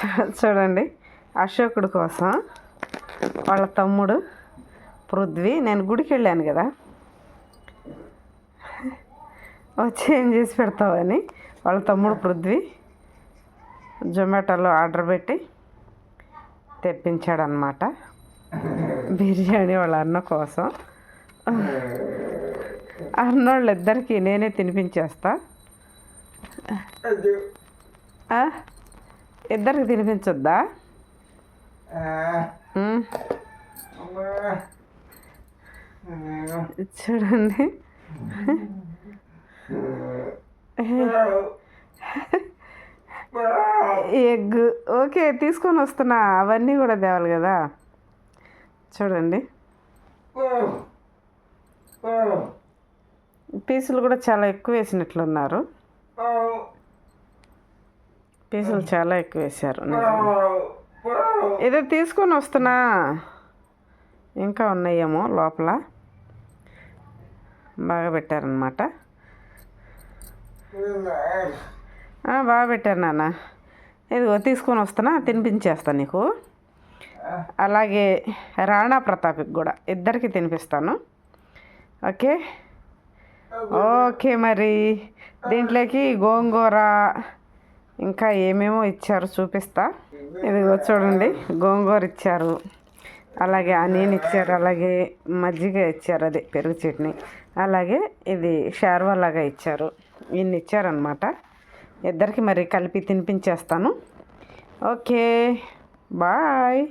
చూడండి అశోకుడు కోసం వాళ్ళ తమ్ముడు పృథ్వీ నేను గుడికి వెళ్ళాను కదా. వచ్చి ఏం చేసి పెడతావని వాళ్ళ తమ్ముడు పృథ్వీ జొమాటోలో ఆర్డర్ పెట్టి తెప్పించాడనమాట బిర్యానీ వాళ్ళ అన్న కోసం. అన్నోళ్ళు ఇద్దరికి నేనే తినిపించేస్తా? ఇద్దరికి తినిపించొద్దా? చూడండి. ఎగ్. ఓకే తీసుకొని వస్తున్నా. అవన్నీ కూడా తేవాలి కదా. చూడండి. పీసులు కూడా చాలా ఎక్కువ వేసినట్లున్నారు. పీసులు చాలా ఎక్కువ వేశారు. ఏదో తీసుకొని వస్తున్నా. ఇంకా ఉన్నాయేమో లోపల. బాగా పెట్టారనమాట బాగా పెట్టారు నాన్న. ఇదిగో తీసుకొని వస్తున్నా తినిపించేస్తాను నీకు. అలాగే రాణా ప్రతాప్కి కూడా ఇద్దరికి తినిపిస్తాను. ఓకే? ఓకే మరి. దీంట్లోకి గోంగూర ఇంకా ఏమేమో ఇచ్చారు చూపిస్తా. ఇదిగో చూడండి గోంగూర ఇచ్చారు. అలాగే ఆనియన్ ఇచ్చారు అలాగే మజ్జిగ ఇచ్చారు అదే పెరుగు చట్నీ. అలాగే ఇది షార్వా లాగా ఇచ్చారు. ఇన్ని ఇచ్చారనమాట ఇద్దరికి మరి కలిపి తినిపించేస్తాను. Okay bye.